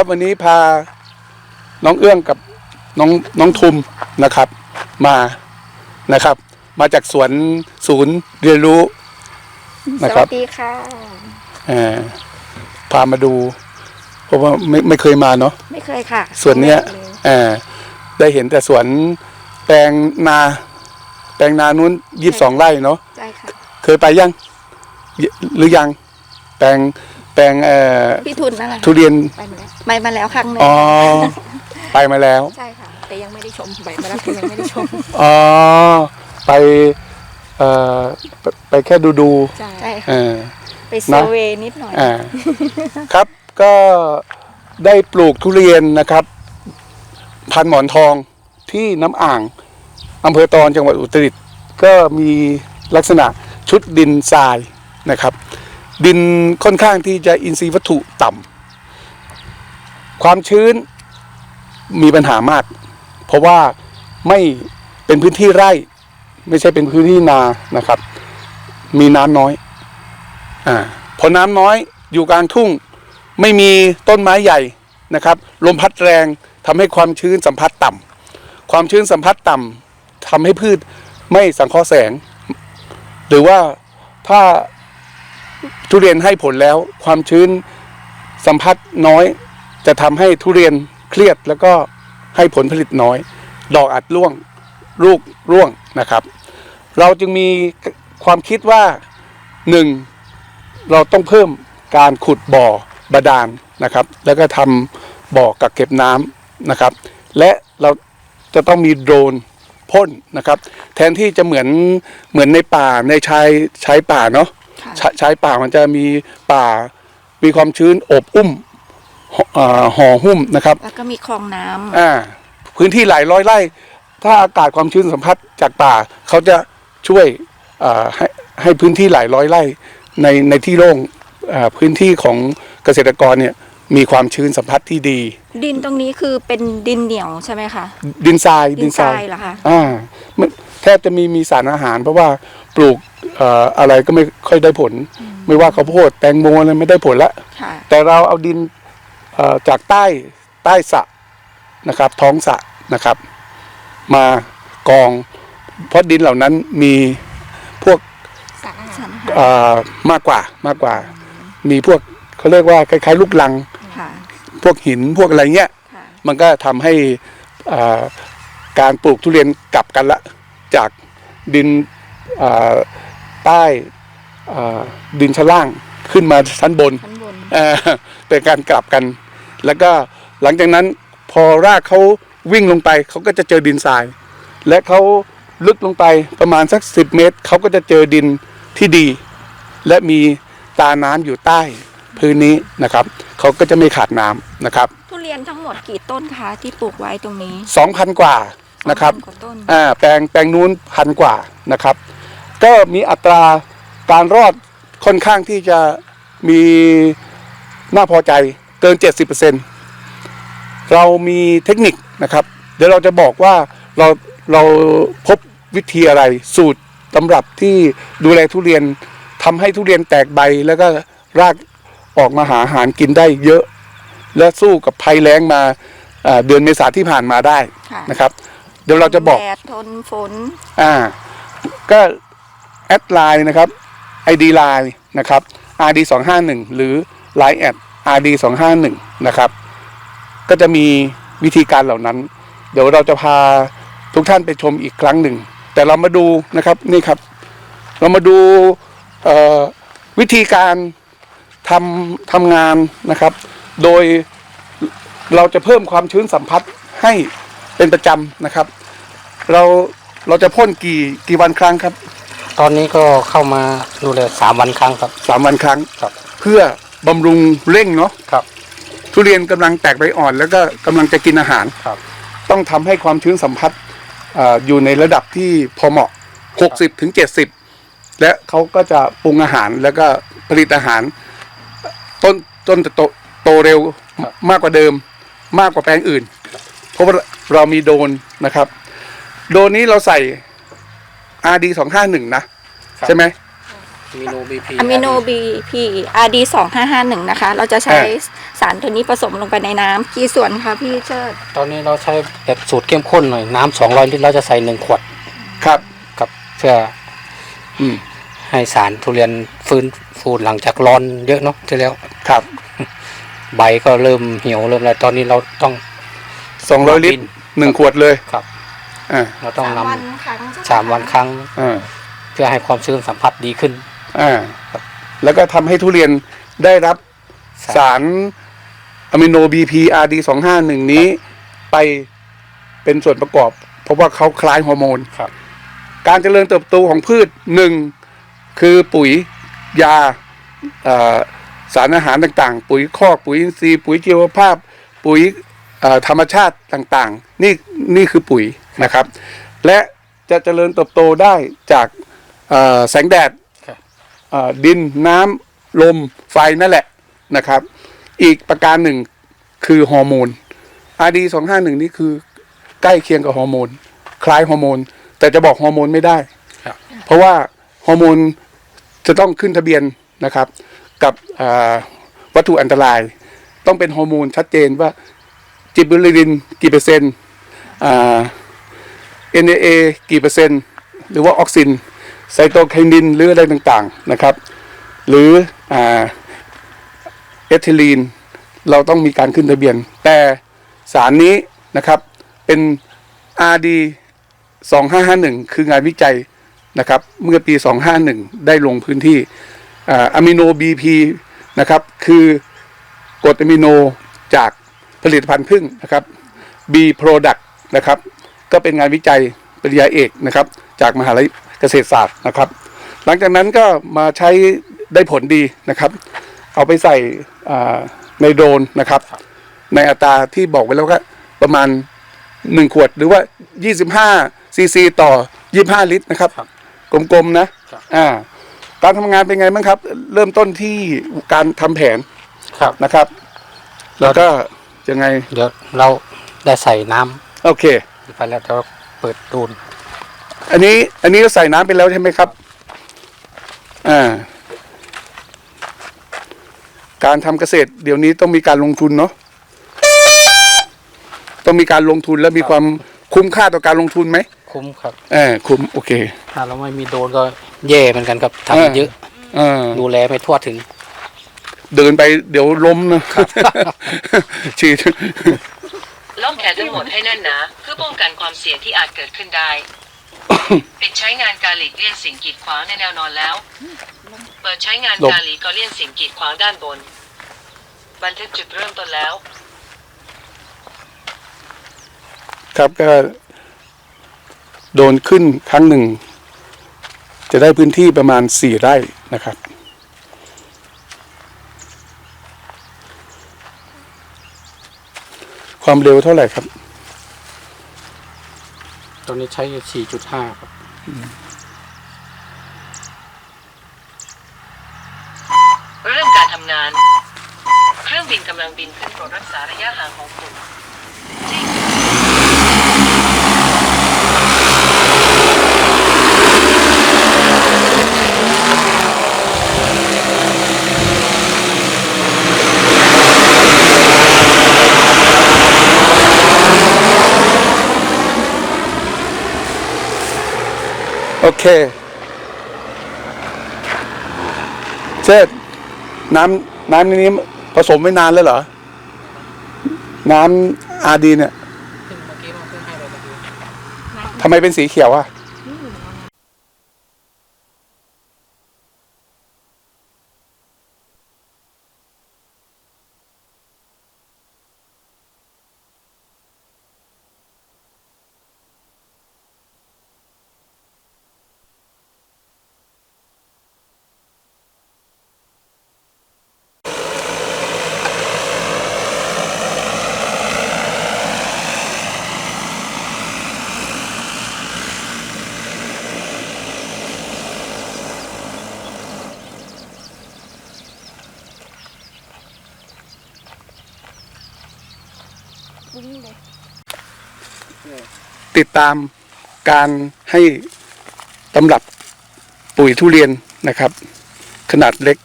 ครับ วันนี้พาน้องเอื้องกับน้องน้องทุมนะครับ มานะครับ มาจากสวนศูนย์เรียนรู้สนะครับวัสดีค่ะเอ่อพามาดู เพราะว่าไม่ไม่เคยมาเนาะไม่เคยค่ะส่วนเนี้ยครั้งแรกลเอ่อได้เห็นแต่สวนแปลงนา แปลงนานู้นยี่สิบสองไร่เนาะใช่ค่ะเคยไปยังยหรือยัง แปลงแป ลงเอ่อพี่ทุนนั่นแหละทุเรียนไปมาแล้วไปมาแล้วครั้งหนึงอ๋อไปมาแล้วใช่ค่ะ แต่ยังไม่ได้ชมไปมาแล้วแต่ยังไม่ได้ชมอ๋อไปเอ่อไปไปแค่ดูดูใช่ค่ะเออ ไปเซอร์เวย์นิดหน่อย อ่า ครับก็ได้ปลูกทุเรียนนะครับ พันหมอนทองที่น้ำอ่างอำเภอตอนจังหวัดอุตรดิตถ์ก็มีลักษณะชุดดินทรายนะครับ ดินค่อนข้างที่จะอินทรีย์วัตถุต่ำความชื้นมีปัญหามาก เพราะว่าไม่เป็นพื้นที่ไร่ ไม่ใช่เป็นพื้นที่นานะครับ มีน้ำน้อยอ่าพอน้ำน้อยอยู่กลางทุ่งไม่มีต้นไม้ใหญ่นะครับ ลมพัดแรงทำให้ความชื้นสัมผัสต่ำความชื้นสัมผัสต่ำทำให้พืชไม่สังเคราะห์แสง หรือว่าถ้า ทุเรียนให้ผลแล้วความชื้นสัมผัสน้อย จะทำให้ทุเรียนเครียดแล้วก็ให้ผลผลิตน้อย ดอกอัดร่วงลูกร่วงนะครับ เราจึงมีความคิดว่าหนึ่งเราต้องเพิ่มการขุดบ่อบาดาลนะครับ แล้วก็ทำบ่อกักเก็บน้ำนะครับ และเราจะต้องมีโดรนพ่นนะครับ แทนที่จะเหมือนเหมือนในป่าในชายชายป่าเนาะค่ะ ชาชายป่ามันจะมีป่ามีความชื้นอบอุ้มห่ออ่าห่อหุ้มนะครับ แล้วก็มีคลองน้ำอ่าพื้นที่หลายร้อยไร่ ถ้าอากาศความชื้นสัมผัสจากป่าเขาจะช่วยอ่าให้ให้พื้นที่หลายร้อยไร่ในในที่โล่งอ่าพื้นที่ของเกษตรกรเนี่ยมีความชื้นสัมผัสที่ดี ดินตรงนี้คือเป็นดินเหนียวใช่ไหมคะ ดินทรายดินทรายเหรอคะอ่ามัน แทบจะมีมีสารอาหาร เพราะว่าปลูกเอ่ออะไรก็ไม่ค่อยได้ผล ไม่ว่าข้าวโพดแตงโมอะไรไม่ได้ผลละค่ะแต่เราเอาดินเอ่อจากใต้ใต้สระนะครับ ท้องสระนะครับ มากอง เพราะดินเหล่านั้นมีพวกสารอาหารเอ่อมากกว่ามากกว่า มีพวกเขาเรียกว่าคล้ายๆ ลูกลังค่ะพวกหินพวกอะไรเงี้ยค่ะมันก็ทำให้อ่าการปลูกทุเรียนกลับกันละ จากดินอ่าใต้อ่าดินชั้นล่างขึ้นมาชั้นบนชั้นบนเอ่อเป็นการกลับกัน แล้วก็หลังจากนั้นพอรากเขาวิ่งลงไปเขาก็จะเจอดินทราย และเขาลึกลงไปประมาณสักสิบเมตรเขาก็จะเจอดินที่ดี และมีตาน้ำอยู่ใต้พื้นนี้นะครับเขาก็จะไม่ขาดน้ำนะครับ ทุเรียนทั้งหมดกี่ต้นคะที่ปลูกไว้ตรงนี้สองพันกว่า นะครับสองพักว่าต้นอ่าแปลงแปลงนู้นพันกว่านะครับ ก็มีอัตราการรอดค่อนข้างที่จะมีน่าพอใจเกิน 70%เรามีเทคนิคนะครับ เดี๋ยวเราจะบอกว่าเราเราพบวิธีอะไรสูตรตำรับที่ดูแลทุเรียนทำให้ทุเรียนแตกใบแล้วก็รากออกมาหาอาหารกินได้เยอะ และสู้กับภัยแล้งมาอ่าเดือนเมษาที่ผ่านมาได้ค่ะนะครับเดี๋ยวเราจะบอกแดดทนฝน อ่า ก็แอดไลน์นะครับ ID ไลน์นะครับ RD 2 5 1หรือ Line แอด RD 2 5 1นะครับ ก็จะมีวิธีการเหล่านั้น เดี๋ยวเราจะพาทุกท่านไปชมอีกครั้งหนึ่ง แต่เรามาดูนะครับนี่ครับ เรามาดูเอ่อวิธีการทำทำงานนะครับ โดยเราจะเพิ่มความชื้นสัมผัสให้เป็นประจำนะครับ เราเราจะพ่นกี่กี่วันครั้งครับตอนนี้ก็เข้ามาดูแลสามวันครั้งครับ สามวันครั้ง ครับ เพื่อบำรุงเร่งเนาะครับ ทุเรียนกำลังแตกใบอ่อน แล้วก็กำลังจะกินอาหาร ครับ ต้องทำให้ความชื้นสัมผัสอ่าอยู่ในระดับที่พอเหมาะ 60ถึง70 และเขาก็จะปรุงอาหารแล้วก็ผลิตอาหาร ต้นต้นจะโตโตเร็วครับ มากกว่าเดิม มากกว่าแปลงอื่น เพราะว่าเรามีโดรนนะครับ โดรนนี้เราใส่ RD 251นะ ใช่ไหม มีโนบีพีอะมิโนบีพีอาร์ดีสองห้าห้าหนึ่งนะคะ เราจะใช้สารตัวนี้ผสมลงไปในน้ำกี่ส่วนคะพี่เชิดตอนนี้เราใช้แบบสูตรเข้มข้นหน่อย น้ำสองร้อยลิตรเราจะใส่หนึ่งขวดครับ กับเพื่ออืม ให้สารทุเรียนฟื้นฟูหลังจากร้อนเยอะเนาะที่แล้ว ครับ ใบก็เริ่มเหี่ยวเริ่มอะไรตอนนี้เราต้อง สองร้อยลิตรหนึ่งขวดเลย ครับ อ่าเราต้องนสามวันครั้งใช่ไหำสามวันครั้งอ่าเพื่อให้ความชื้นสัมผัสดีขึ้นอ่าแล้วก็ทำให้ทุเรียนได้รับสารอะมิโนบีพีอาร์ดีสองห้าหนึ่งนี้ไปเป็นส่วนประกอบ เพราะว่าเขาคล้ายฮอร์โมน ครับ การเจริญเติบโตของพืชหนึ่งคือปุ๋ยยาเอ่อสารอาหารต่างๆ ปุ๋ยคอกปุ๋ยอินทรีย์ ปุ๋ยชีวภาพ ปุ๋ยเอ่อธรรมชาติต่างๆ นี่นี่คือปุ๋ยนะครับ และจะเจริญเติบโตได้จากเอ่อแสงแดดครับเอ่อดินน้ำลมไฟนั่นแหละนะครับ อีกประการหนึ่งคือฮอร์โมน RD 2 5 1 นี่คือใกล้เคียงกับฮอร์โมน คล้ายฮอร์โมน แต่จะบอกฮอร์โมนไม่ได้ครับเพราะว่าฮอร์โมนจะต้องขึ้นทะเบียนนะครับ กับอ่าวัตถุอันตราย ต้องเป็นฮอร์โมนชัดเจนว่าจิบบิลินกี่เปอร์เซ็นต์ เอ่า NAA กี่เปอร์เซ็นต์ หรือว่าออกซิน ไซโตไคนิน หรืออะไรต่างๆนะครับ หรืออเอทิลีน เราต้องมีการขึ้นทะเบียน แต่สารนี้นะครับเป็น RD 2551 คืองานวิจัยนะครับเมื่อปี 251 ได้ลงพื้นที่อะมิโน BP นะครับคือกรดอะมิโนจากผลิตภัณฑ์พึ่งนะครับ B product นะครับ ก็เป็นงานวิจัยปริญญาเอกนะครับ จากมหาลัยเกษตรศาสตร์นะครับ หลังจากนั้นก็มาใช้ได้ผลดีนะครับ เอาไปใส่อ่าในโดรนนะครับ ในอัตราที่บอกไว้แล้วก็ประมาณ 1 ขวดหรือว่า 25 ซีซีต่อ 25 ลิตรนะครับครับกลมๆนะครับอ่าการทำงานเป็นไงบ้างครับ เริ่มต้นที่การทำแผนครับนะครับ แล้วก็ยังไงเดี๋ยวเราได้ใส่น้ำ โอเค ไปแล้วเราเปิดดูนอันนี้อันนี้เราใส่น้ำไปแล้วใช่ไหมครับ อ่า การทำเกษตร เดี๋ยวนี้ต้องมีการลงทุนเนาะ ต้องมีการลงทุนและมีความคุ้มค่าต่อการลงทุนไหมคุ้มครับเออคุ้มโอเค ถ้าเราไม่มีโดรนก็แย่เหมือนกันครับเออทำเยอะเออดูแลไม่ทั่วถึง เดินไปเดี๋ยวล้มนะฉีด ล็อกแขนทั้งหมดให้แน่นหนาเพื่อป้องกันความเสี่ยงที่อาจเกิดขึ้นได้ ปิดใช้งานการหลีกเลี่ยงสิ่งกีดขวางในแนวนอนแล้ว เปิดใช้งานลงการหลีกเลี่ยงสิ่งกีดขวางด้านบน บันทึกจุดเริ่มต้นแล้ว ครับก็โดนขึ้นครั้งหนึ่ง จะได้พื้นที่ประมาณสี่ไร่นะครับ ความเร็วเท่าไหร่ครับ ตอนนี้ใช้ 4.5 ครับ เริ่มการทำงาน เครื่องบินกำลังบินขึ้นโปรดรักษาระยะห่างของคุณ เค เชิดน้ำน้ำในนี้ผสมไว้นานแล้วเหรอ น้ำอาดีเนี่ยทำไมเป็นสีเขียวอะ ติดตามการให้ตำรับปุ๋ยทุเรียนนะครับ ขนาดเล็ก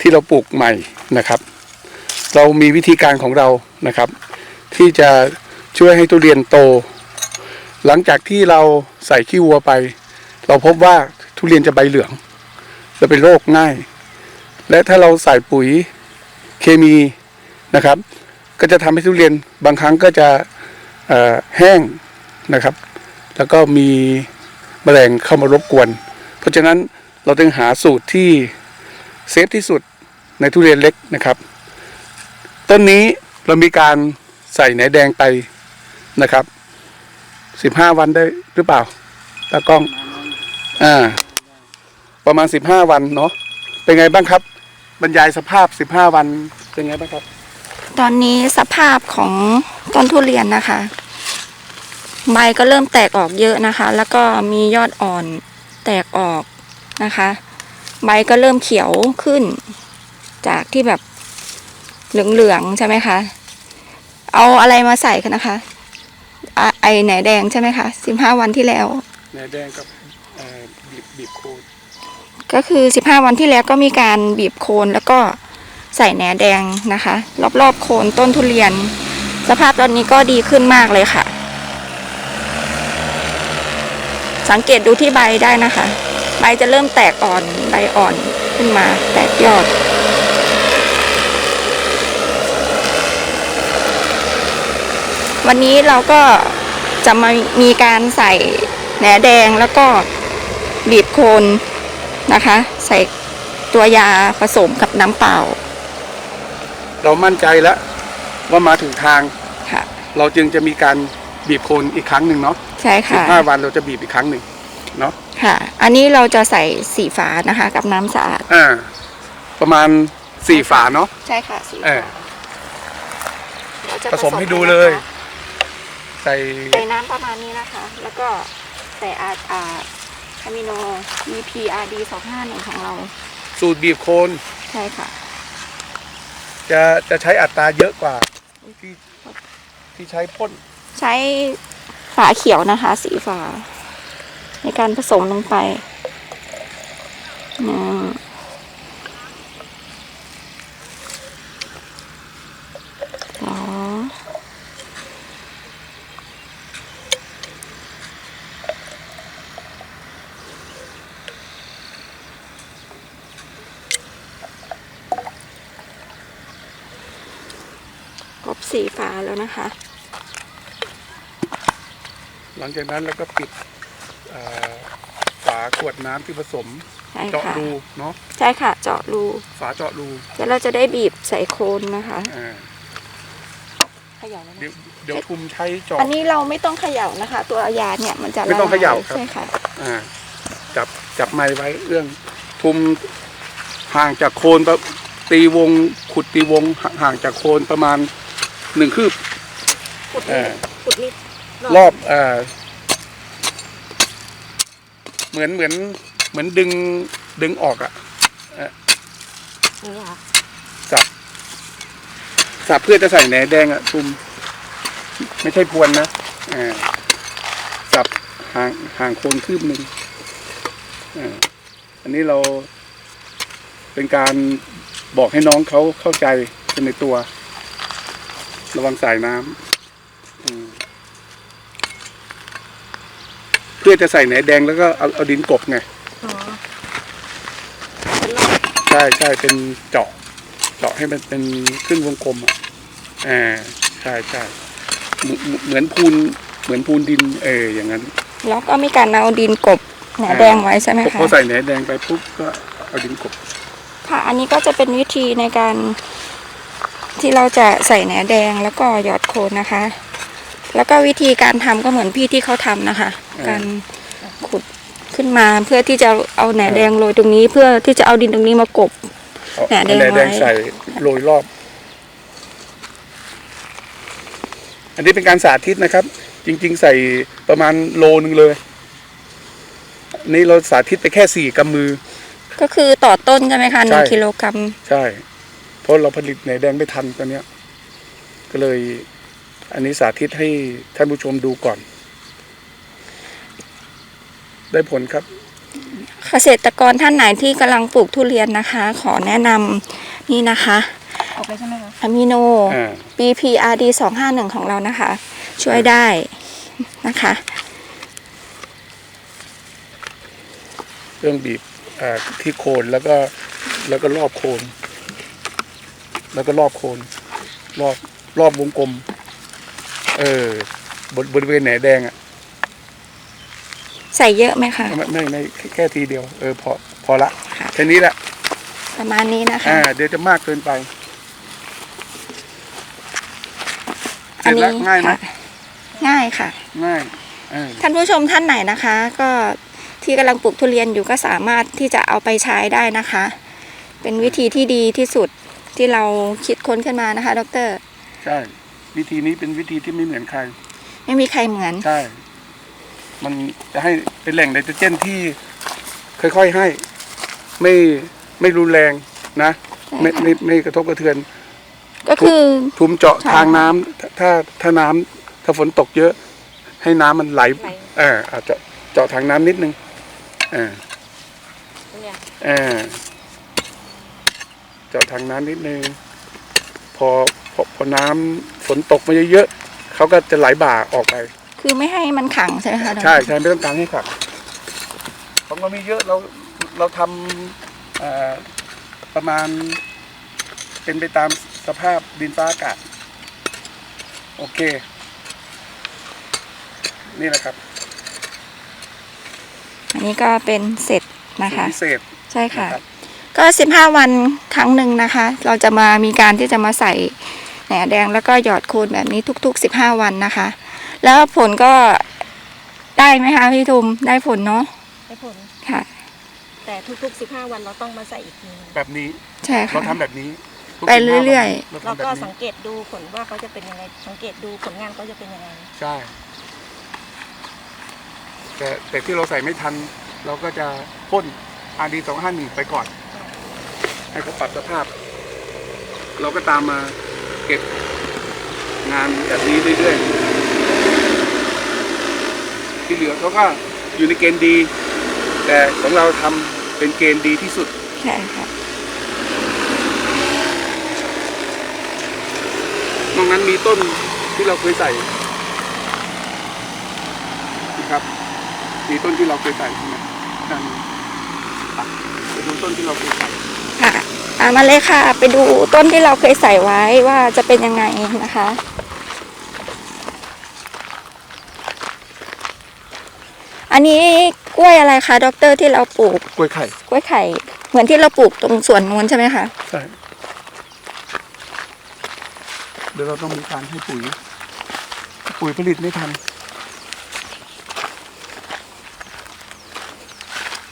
ที่เราปลูกใหม่นะครับ เรามีวิธีการของเรานะครับ ที่จะช่วยให้ทุเรียนโต หลังจากที่เราใส่ขี้วัวไป เราพบว่าทุเรียนจะใบเหลืองจะเป็นโรคง่าย และถ้าเราใส่ปุ๋ยเคมีนะครับ ก็จะทำให้ทุเรียนบางครั้งก็จะแห้งนะครับ แล้วก็มีแมลงเข้ามารบกวน เพราะฉะนั้นเราต้องหาสูตรที่เซฟที่สุดในทุเรียนเล็กนะครับ ต้นนี้เรามีการใส่แหนแดงไปนะครับสิบห้าวันได้หรือเปล่าตากล้องอ่าประมาณสิบห้าวันเนาะเป็นไงบ้างครับ บรรยายสภาพสิบห้าวันเป็นไงบ้างครับ ตอนนี้สภาพของต้นทุเรียนนะคะ ใบก็เริ่มแตกออกเยอะนะคะ แล้วก็มียอดอ่อนแตกออกนะคะ ใบก็เริ่มเขียวขึ้น จากที่แบบเหลืองๆใช่ไหมคะ เอาอะไรมาใส่กันนะคะอะไอไหนแดงใช่ไหมคะสิบห้าวันที่แล้วแหนแดงกับเอ่อบีบบีบโคนก็คือ15วันที่แล้วก็มีการบีบโคนแล้วก็ ใส่แหนแดงนะคะ รอบๆโคนต้นทุเรียน สภาพตอนนี้ก็ดีขึ้นมากเลยค่ะ สังเกตดูที่ใบได้นะคะ ใบจะเริ่มแตกอ่อนใบอ่อนขึ้นมาแตกยอดวันนี้เราก็จะมามีการใส่แหนแดงแล้วก็บีบโคนนะคะ ใส่ตัวยาผสมกับน้ำเปล่า เรามั่นใจแล้วว่ามาถึงทาง ค่ะ เราจึงจะมีการบีบโคนอีกครั้งหนึ่งเนาะใช่สิบค่ะ ห้าวันเราจะบีบอีกครั้งหนึ่งเนาะค่ะ อันนี้เราจะใส่สีฟ้านะคะ กับน้ำสะอาด อ่า ประมาณสี่ฝาเนาะ ใช่ค่ะสีเอฟ้าอ เราจะผสมให้ดูกันเลนะคะยใส่ใส่น้ำประมาณนี้นะคะ แล้วก็ใส่อาอาคามิโน EPRD 251ของเรา สูตรบีบโคน ใช่ค่ะ จะจะใช้อัตราเยอะกว่าที่ที่ใช้พ่นใช้ฝาเขียวนะคะ สีฝา ในการผสมลงไปอืม สีฟ้าแล้วนะคะ หลังจากนั้นเราก็ปิดอ่าฝาขวดน้ำที่ผสมใช่เจาะค่ะรูเนาะใช่ค่ะ เจาะรูฝาเจาะรูแล้วเราจะได้บีบใส่โคนนะคะอ่าเขย่าแล้วเดี๋ยนะวเดี๋ยวทุมใช้เจาะอันนี้เราไม่ต้องเขย่านะคะ ตัวยาเนี่ยมันจะไม่ต้องเขย่าละลครับใช่ค่ะอ่าจับจับไม้ไว้เรื่องทุมห่างจากโคนประตีวงขุดตีวงห่างจากโคนประมาณ หนึ่งคืบขุดเอนิดอขุดนิดรอบเอ่อเหมือนเหมือนเหมือนดึงดึงออกอะนี่ค่ะสับสับเพื่อจะใส่แหนแดงอะทุมไม่ใช่พวนนะอ่าสับห่างห่างโคนคืบหนึ่งอ่าอันนี้เราเป็นการบอกให้น้องเขาเข้าใจเป็นในตัว ระวังสายน้ำอืมเพื่อจะใส่แหนแดงแล้วก็เอาเอาดินกบไงอ๋อใช่ใช่เป็นเจาะ เจาะให้มันเป็นขึ้นวงกลมอะอ่าใช่ใช่เหมือนเหมือนพูนเหมือนพูนดิน เอออย่างนั้น แล้วก็มีการเอาดินกบแหนแดงไว้ใช่ไหมคะพอใส่แหนแดงไปปุ๊บก็เอาดินกบ ค่ะ อันนี้ก็จะเป็นวิธีในการ ที่เราจะใส่แหนแดงแล้วก็หยอดโคนนะคะ แล้วก็วิธีการทำก็เหมือนพี่ที่เขาทำนะคะ การขุดขึ้นมาเพื่อที่จะเอาแหนแดงโรยตรงนี้ เพื่อที่จะเอาดินตรงนี้มากบเอาแหนแดงแหนแดงไว้ใส่โรยรอบ อันนี้เป็นการสาธิตนะครับ จริง ๆ ใส่ประมาณโลนึงเลยอันนี่เราสาธิตไปแค่สี่กำมือ ก็คือต่อต้นใช่ไหมคะหนึ่งใช่กิโลกรัมใช่ เพราะเราผลิตแหนแดงไม่ทันตอนเนี้ยก็เลยอันนี้สาธิตให้ท่านผู้ชมดูก่อน ได้ผลครับ เกษตรกรท่านไหนที่กำลังปลูกทุเรียนนะคะ ขอแนะนำนี่นะคะออกไปใช่ไหมคะอะมิโนอ่า BPRD 251ของเรานะคะ ช่วยได้นะคะเครื่องบีบอ่าที่โคนแล้วก็แล้วก็รอบโคน แล้วก็รอบโคนรอบรอบวงกลม เออบนบริเวณไหนแดงอะใส่เยอะไหมคะไม่ไม่ไม่แค่แค่ทีเดียว เออพอพอละค่ะแค่นี้แหละประมาณนี้นะคะอ่าเดี๋ยวจะมากเกินไปเสอัร็นจนี้แล้วง่ายไหมค่ะง่ายค่ะ ง่ายเออท่านผู้ชมท่านไหนนะคะ ก็ที่กำลังปลูกทุเรียนอยู่ก็สามารถที่จะเอาไปใช้ได้นะคะ เป็นวิธีที่ดีที่สุด ที่เราคิดค้นขึ้นมานะคะ ดร ใช่ วิธีนี้เป็นวิธีที่ไม่เหมือนใคร ไม่มีใครเหมือน ใช่ มันจะให้เป็นแหล่งไนโตรเจนที่ค่อยๆให้ ไม่ไม่รุนแรงนะ ไม่ไม่ไม่กระทบกระเทือน ก็คือทุมเจาะใช่ทางน้ำถ้าถ้าน้ำถ้าฝนตกเยอะ ให้น้ำมันไหลเอออาจจะเจาะทางน้ำนิดนึงเออเนี่ยเออเจาะทางน้ำนิดนึงพอพอพอน้ำฝนตกมาเยอะๆเขาก็จะไหลบ่าออกไป คือไม่ให้มันขังใช่ไหมคะดรใช่ใช่ไม่ต้องการให้ขัดของเรามีเยอะเราเราทำเอ่อประมาณ เป็นไปตามสภาพดินฟ้าอากาศ โอเค นี่แหละครับอันนี้ก็เป็นเสร็จนะสูตรคะ พิเศษใช่ค่ะนะ ครับก็15วันครั้งหนึ่งนะคะ เราจะมามีการที่จะมาใส่แหนแดงแล้วก็หยอดโคนแบบนี้ทุกๆ15วันนะคะ แล้วผลก็ได้ไหมคะพี่ทุมได้ผลเนาะได้ผลค่ะ แต่ทุกๆ15วันเราต้องมาใส่อีกทีนึงแบบนี้ใช่เราค่ะทำแบบนี้ทุกไปเรื่อยๆ15วันเราเราทำแบบก็นี้สังเกตดูผลว่าเขาจะเป็นยังไงสังเกตดูผลงานเขาจะเป็นยังไงใช่แต่แต่ที่เราใส่ไม่ทัน เราก็จะพ่น RD สองห้าหนึ่งไปก่อน ให้เขาปรับสภาพ เราก็ตามมาเก็บงานแบบนี้เรื่อยๆ ที่เหลือเขาก็อยู่ในเกณฑ์ดี แต่ของเราทำเป็นเกณฑ์ดีที่สุด ใช่ค่ะนอกนั้นมีต้นที่เราเคยใส่นะครับ มีต้นที่เราเคยใส่ใช่ไหมนั่นอะไปดูต้นที่เราเคยใส่ ค่ะตามมาเลยค่ะ ไปดูต้นที่เราเคยใส่ไว้ว่าจะเป็นยังไงนะคะ อันนี้กล้วยอะไรคะดรที่เราปลูกกล้วยไข่กล้วยไข่ เหมือนที่เราปลูกตรงสวนนู้นใช่ไหมคะใช่เดี๋ยวเราต้องมีการให้ปุ๋ย ปุ๋ยผลิตไม่ทัน